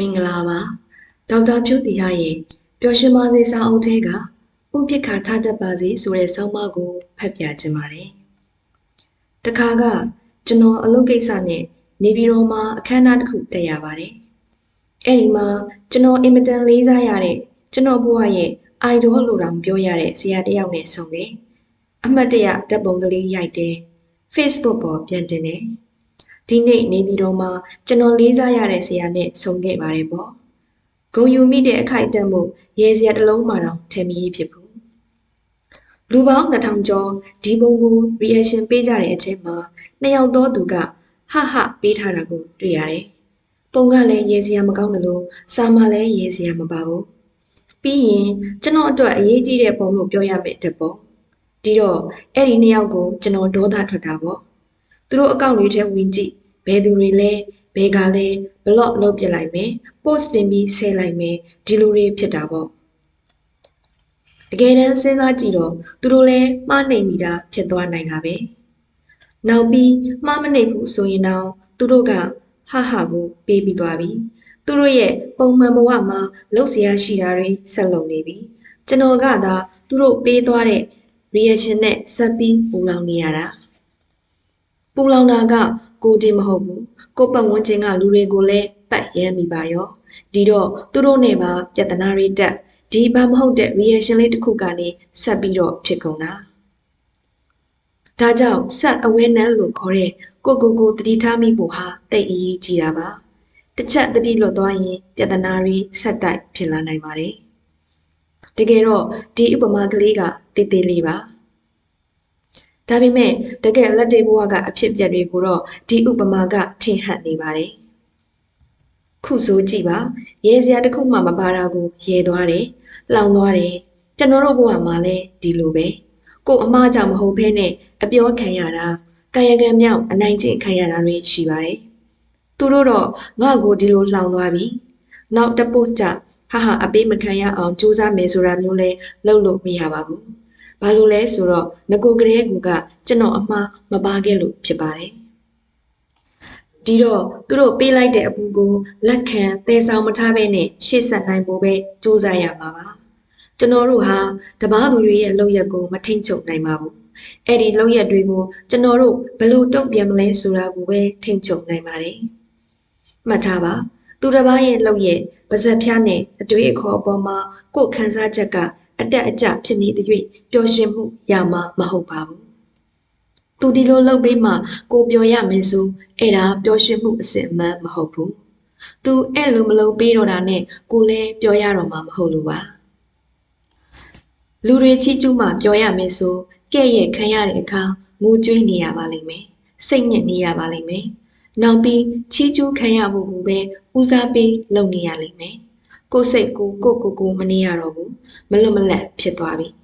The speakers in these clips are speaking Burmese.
မင်္ဂလာပါဒေါက်တာဖြိုးတီရရဲ့ပျော်ရွှင်ပါစေစာအုပ်ထဲကဥပိ္ပခာထားတတ်ပါစေဆိုတဲ့ဆောင်းပါးကိုဖတ်ပြခြင်းပါတယ်တခါကကျွန်တော်အလုပ်ကိစ္စနဲ့နေပြည်တော်မှာအခမ်းအနားတစ်ခုတက်ရပါတယ်အဲ့ဒီမှာကျွန်တော်အင်မတန်လေးစားရတဲ့ကျွန်တော်ဘဝရဲ့အိုင်ဒေါလို့တောင်ပြောရတဲ့ဆရာတစ်ယောက်နဲ့ဆုံတယ်အမှတ်တရဓာတ်ပုံကလေးရိုက်တယ် Facebook ပေါ်ပြန်တင်တယ် ဒီနေ့နေပြည်တော်မှာကျွန်တော်လေးစားရတဲ့ဆရာနဲ့ဆုံခဲ့ပါတယ်ပေါ့ဂုံယူမိတဲ့အခိုက်အတန့်မှုရေစရာတစ်လုံးမှတော့ထင်မကြီးဖြစ်ဘူးလူပေါင်း2000ကျော်ဒီပုံကို reaction ပေးကြတဲ့အချိန်မှာနှစ်ယောက်သောသူကဟဟပေးထားတာကိုတွေ့ရတယ်ပုံကလည်းရေစရာမကောင်းတယ်လို့စာမလည်းရေစရာမပါဘူးပြီးရင်ကျွန်တော်အတွက်အရေးကြီးတဲ့ပုံလို့ပြောရမယ်တဲ့ပေါ့ဒီတော့အဲ့ဒီနှစ်ယောက်ကိုကျွန်တော်ဒေါသထွက်တာပေါ့သူတို့အကောင့်တွေထဲဝင်ကြည့် ဘယ်သူတွေလဲဘယ်ကလဲဘလော့လုပ်ပြလိုက်မယ် post တင်ပြီးဆဲလိုက်မယ်ဒီလိုတွေဖြစ်တာပေါ့တကယ်တမ်းစဉ်းစားကြည့်တော့သူတို့လည်းမှားနိုင်မိတာဖြစ်သွားနိုင်တာပဲနောက်ပြီးမှားမနိုင်ဘူးဆိုရင်တော့သူတို့ကဟဟကိုပေးပြီးသွားပြီသူတို့ရဲ့ပုံမှန်ဘဝမှာလှုပ်ရှားရှိတာတွေဆက်လုပ်နေပြီကျွန်တော်ကသာသူတို့ပေးသွားတဲ့ reaction နဲ့ဆက်ပြီးပူလောင်နေရတာပူလောင်တာက ကိုတင်မဟုတ်ဘူးကိုပတ်ဝန်းကျင်ကလူတွေကိုလည်းပတ်ရမ်းမိပါရောဒီတော့သူတို့နဲ့ပါပြဿနာတွေတက်ဒီဘာမဟုတ်တဲ့ reaction လေးတစ်ခုကနေဆက်ပြီးတော့ဖြစ်ကုန်တာဒါကြောင့် set awareness လို့ခေါ်တဲ့ကိုကိုကိုတတိထားမိဖို့ဟာတိတ်အရေးကြီးတာပါတစ်ချက်တတိလွတ်သွားရင်ပြဿနာတွေဆက်တိုက်ဖြစ်လာနိုင်ပါတယ်တကယ်တော့ဒီဥပမာကလေးကတေးသေးလေးပါ ဒါပေမဲ့တကယ်လက်တွေ့ဘဝကအဖြစ်အပျက်တွေကိုတော့ဒီဥပမာကထင်ဟပ်နေပါတယ်ခုဆိုကြည့်ပါရဲစရာတစ်ခုမှမပါတာကိုရဲသွားတယ်လောင်သွားတယ်ကျွန်တော်တို့ဘဝမှာလည်းဒီလိုပဲကို့အမားကြောင့်မဟုတ်ဘဲနဲ့အပြောခံရတာကာယကံမြောက်အနိုင်ကျင့်ခံရတာတွေရှိပါတယ်သူတို့တော့ငါ့ကိုဒီလိုလောင်သွားပြီနောက်တပုတ်ကြဟာဟာအပေးမခံရအောင်ကြိုးစားမယ်ဆိုတာမျိုးလဲလုပ်လို့မရပါဘူး ဘာလို့လဲဆိုတော့ငကိုကလေးကူကကျွန်တော်အမှားမပါခဲ့လို့ဖြစ်ပါတယ်ဒီတော့သူတို့ပေးလိုက်တဲ့အပူကိုလက်ခံသယ်ဆောင်မထားဘဲနဲ့ရှေ့ဆက်နိုင်ဖို့ပဲစူးစမ်းရမှာပါကျွန်တော်တို့ဟာတပားသူတွေရဲ့လောက်ရက်ကိုမထိန်ချုပ်နိုင်ပါဘူးအဲ့ဒီလောက်ရက်တွေကိုကျွန်တော်တို့ဘယ်လိုတုံ့ပြန်မလဲဆိုတာကိုပဲထိန်ချုပ်နိုင်ပါတယ်မှတ်ထားပါသူတစ်ပါးရဲ့လောက်ရက်ပါဇက်ဖျားနဲ့အတွေ့အခေါ်အပေါ်မှာကိုယ်ခံစားချက်က အတက်အကျဖြစ်နေတဲ့၍ပျော်ရွှင်မှုရမှာမဟုတ်ပါဘူးသူဒီလိုလုပ်ပေးမှကိုပြောရမယ်ဆိုအဲ့ဒါပျော်ရွှင်မှုအစစ်အမှန်မဟုတ်ဘူး။ तू အဲ့လိုမလုပ်ပေးတော့တာနဲ့ကိုလည်းပြောရတော့မှာမဟုတ်လို့ပါ။လူတွေချီးကျူးမှပြောရမယ်ဆိုကဲ့ရဲ့ခံရတဲ့အခါငိုကြွေးနေရပါလိမ့်မယ်။စိတ်ညစ်နေရပါလိမ့်မယ်။နောက်ပြီးချီးကျူးခံရဖို့ကိုပဲဦးစားပေးလုပ်နေရလိမ့်မယ်။ ကိုယ်စိတ်ကိုကိုကိုကိုမနေရတော့ဘူး။မလွတ်မလပ်ဖြစ်သွားပြီ။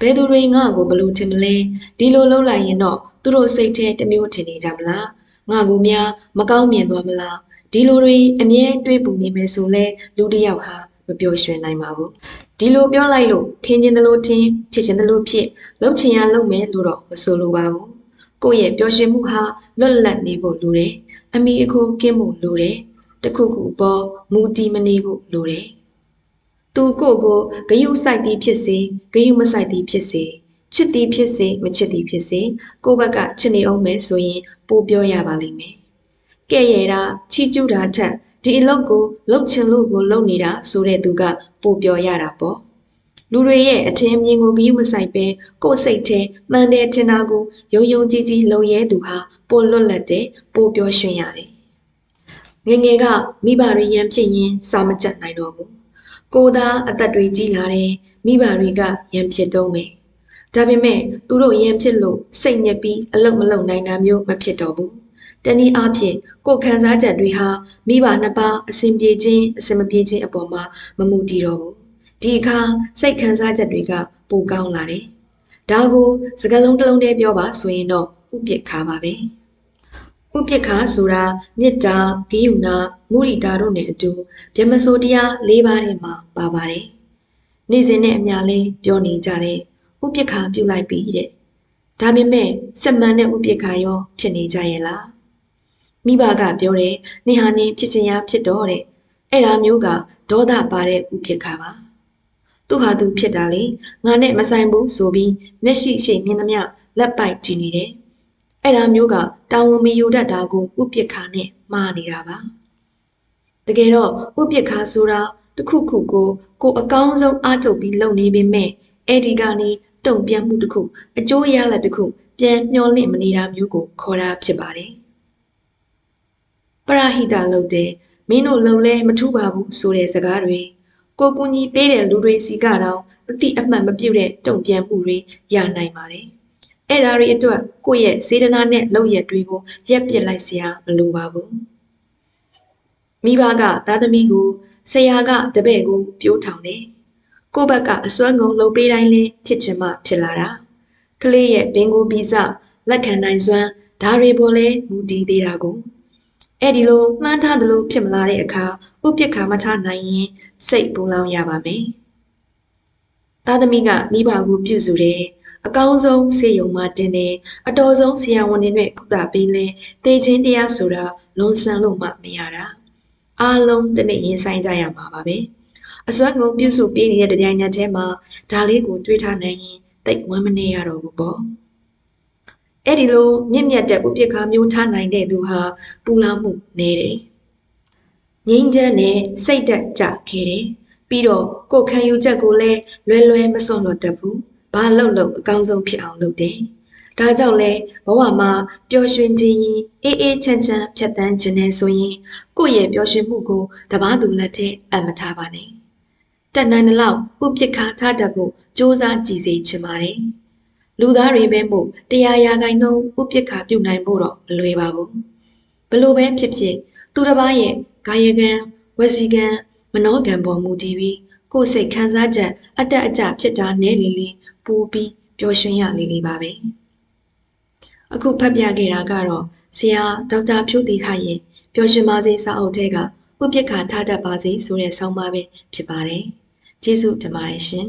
ဘယ်သူတွေငါ့ကိုဘလို့ထင်မလဲဒီလိုလုပ်လိုက်ရင်တော့သူတို့စိတ်ထဲတစ်မျိုးထင်နေကြမလားငါကိုများမကောင်းမြင်သွားမလားဒီလိုတွေအမြဲတွေးပူနေမယ်ဆိုလဲလူတစ်ယောက်ဟာမပျော်ရွှင်နိုင်ပါဘူးဒီလိုပြောလိုက်လို့ထင်ချင်တယ်လို့ထင်ဖြစ်ချင်တယ်လို့ဖြစ်လုပ်ချင်ရလုပ်မယ်လို့တော့မဆိုလိုပါဘူးကိုယ့်ရဲ့ပျော်ရွှင်မှုဟာလွတ်လပ်နေဖို့လိုတယ်အမိအခိုးကင်းဖို့လိုတယ်တခုခုပေါ် မူတီမနေဖို့လိုတယ်သူကိုကိုဂယုစိုက်သည်ဖြစ်စေဂယုမစိုက်သည်ဖြစ်စေချစ်သည်ဖြစ်စေမချစ်သည်ဖြစ်စေကိုယ့်ဘက်ကချစ်နေအောင်မယ်ဆိုရင်ပိုပြောရပါလိမ့်မယ်။ကဲ့ရဲ့တာချီးကျူးတာထက်ဒီအလုပ်ကိုလုပ်ချင်လို့ကိုလုပ်နေတာဆိုတဲ့သူကပိုပြောရတာပေါ့။လူတွေရဲ့အထင်မြင်ကိုဂရုမစိုက်ပဲကိုယ်စိတ်ထဲမှန်တယ်ထင်တာကိုယုံယုံကြည်ကြည်လုပ်ရဲသူဟာပိုလွတ်လပ်တယ်ပိုပြောရွှင်ရတယ်။ ငငယ်ကမိဘတွေရန်ဖြစ်ရင်စာမကြက်နိုင်တော့ဘူး။ကိုသာအသက်တွေကြီးလာတယ်မိဘတွေကရန်ဖြစ်တော့မယ်ဒါပေမဲ့သူတို့ရန်ဖြစ်လို့စိတ်ညစ်ပြီးအလုတ်မလုံနိုင်တာမျိုးမဖြစ်တော့ဘူး။တနည်းအားဖြင့်ကိုယ်ခံစားချက်တွေဟာမိဘနှစ်ပါးအစဉ်ပြေခြင်းအစဉ်မပြေခြင်းအပေါ်မှာမမူတည်တော့ဘူး။ဒီအခါစိတ်ခံစားချက်တွေကပိုကောင်းလာတယ်။ဒါကိုစကားလုံးတစ်လုံးတည်းပြောပါဆိုရင်တော့ဥပိ္ပခါပါပဲ။ ဥပိ္ပခါဆိုတာမေတ္တာဂိယုဏမုရိတာတို့နဲ့အတူဗျမဆိုတရား၄ပါးထဲမှာပါပါတယ်။နေ့စဉ်နဲ့အများလေးပြောနေကြတဲ့ဥပိ္ပခါပြုတ်လိုက်ပြီတဲ့ဒါပေမဲ့စက်မှန်တဲ့ဥပိ္ပခါရောဖြစ်နေကြရဲ့လားမိဘကပြောတယ်နေဟာနေဖြစ်ချင်ရဖြစ်တော့တဲ့အဲ့ဒါမျိုးကဒေါသပါတဲ့ဥဖြစ်ခါပါသူဟာသူဖြစ်တာလေငါနဲ့မဆိုင်ဘူးဆိုပြီးမျက်ရှိရှိမြင်သမျှလက်ပိုက်ကြည့်နေတယ် အဲ့ဒါမျိုးကတာဝန်မီယူတတ်တာကိုဥပက္ခနဲ့မှားနေတာပါတကယ်တော့ဥပက္ခဆိုတာတစ်ခုခုကိုကိုအကောင်းဆုံးအားထုတ်ပြီးလုပ်နေပေမဲ့အဲ့ဒီကနေတုံ့ပြန်မှုတစ်ခုအကျိုးရလဒ်တစ်ခုပြန်မျောလင့်မနေတာမျိုးကိုခေါ်တာဖြစ်ပါတယ်ပရဟိတလုပ်တဲ့မင်းတို့လုံလဲမထူပါဘူးဆိုတဲ့စကားတွေကိုကူညီပေးတဲ့လူတွေစီကတော့အတိအမှတ်မပြုတ်တဲ့တုံ့ပြန်မှုတွေရနိုင်ပါတယ်။ အဲ့ဒါတွေအတွက်ကိုယ့်ရဲ့စေတနာနဲ့လုပ်ရက်တွေကိုရက်ပစ်လိုက်စရာမလိုပါဘူး။မိဘကသားသမီးကိုဆရာကတပည့်ကိုပြိုးထောင်တယ်။ကိုယ့်ဘက်ကအစွမ်းကုန်လုပ်ပေးတိုင်းလဲဖြစ်ချင်မှဖြစ်လာတာ။ကလေးရဲ့ဘင်ကိုဗီဇလက်ခံနိုင်စွမ်းဓာရီပေါ်လဲမူတည်သေးတာကိုအဲ့ဒီလိုမှန်းထားသလိုဖြစ်မလာတဲ့အခါဥပက္ခမထနိုင်ရင်စိတ်ပူလောင်ရပါမယ်။သားသမီးကမိဘကိုပြုစုတယ်။ အကောင်းဆုံးစေယုံမှတင်တယ်။အတော်ဆုံးဆရာဝန်တွေနဲ့ကုသပေးလဲတေချင်းတရားဆိုတာလွန်ဆန်လို့မှမရတာ။အားလုံးတနေ့ရင်ဆိုင်ကြရမှာပါပဲ။အစွမ်းကုန်ပြုစုပေးနေတဲ့တရားညက်ထဲမှာဒါလေးကိုတွေးထားနိုင်ရင်တိတ်ဝမ်းမနေရတော့ဘူးပေါ့။အဲ့ဒီလိုမြင့်မြတ်တဲ့ဥပိ္ပခာမျိုးထားနိုင်တဲ့သူဟာပူလောင်မှုနေတယ်။ငြိမ်းချမ်းနဲ့စိတ်သက်ကြခဲ့တယ်။ပြီးတော့ကိုယ်ခံယူချက်ကိုလည်းလွယ်လွယ်မစွန့်လွတ်တတ်ဘူး။ ဘာလို့လို့အကောင်းဆုံးဖြစ်အောင်လုပ်တယ်။ဒါကြောင့်လဲဘဝမှာပျော်ရွှင်ခြင်းရင်အေးအေးချမ်းချမ်းဖြတ်တန်းခြင်းနဲ့ဆိုရင်ကိုယ့်ရဲ့ပျော်ရွှင်မှုကိုတပားသူလက်ထဲအပ်မထားပါနဲ့။တက်နိုင်တဲ့လောက်ဥပိ္ပခာထားတတ်ဖို့စ조사ကြည့်စေချင်ပါတယ်။လူသားတွေပဲမို့တရားရာခိုင်နှုန်းဥပိ္ပခါပြုနိုင်ဖို့တော့မလွယ်ပါဘူးဘလို့ပဲဖြစ်ဖြစ်သူတစ်ပါးရဲ့ကာယကံဝစီကံမနောကံပေါ်မူတည်ပြီးကိုယ်စိတ်ခံစားချက်အတက်အကျဖြစ်တာနဲ့လေလေ ပိုးပြီးပျော်ရွှင်ရလေလေပါပဲအခုဖတ်ပြခဲ့တာကတော့ဆရာဒေါက်တာဖြိုးတီဟရဲ့ပျော်ရွှင်ပါစေစာအုပ်ထဲကဥပိ္ပခါထားတတ်ပါစေဆိုတဲ့ဆောင်းပါးပဲဖြစ်ပါတယ်ကျေးဇူးတင်ပါတယ်ရှင်